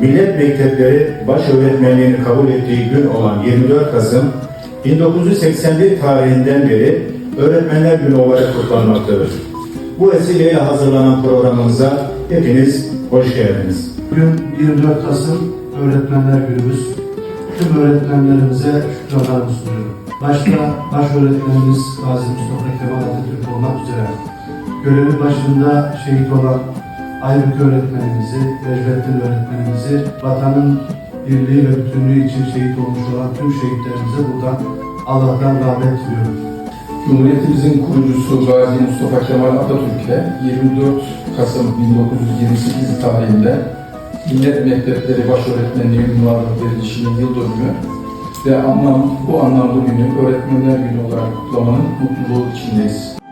Millet Mektepleri baş öğretmenliğini kabul ettiği gün olan 24 Kasım 1981 tarihinden beri Öğretmenler Günü olarak kutlanmaktadır. Bu vesileyle hazırlanan programımıza hepiniz hoş geldiniz. Bugün 24 Kasım Öğretmenler Günümüz. Tüm öğretmenlerimize şükranlarımı sunuyorum. Başta baş öğretmenimiz Gazi Mustafa Kemal Atatürk olmak üzere görevi başında şehit olan Aybük öğretmenimizi, Necmettin öğretmenimizi, vatanın birliği ve bütünlüğü için şehit olmuş olan tüm şehitlerimize buradan Allah'tan rahmet diliyorum. Cumhuriyetimizin kurucusu Gazi Mustafa Kemal Atatürk'e 24 Kasım 1928 tarihinde Millet Mektepleri Başöğretmenliği ünvanı verilişinin yıl dönümü ve anlam, bu anlamlı günü Öğretmenler Günü olarak kutlamanın mutluluğu içindeyiz.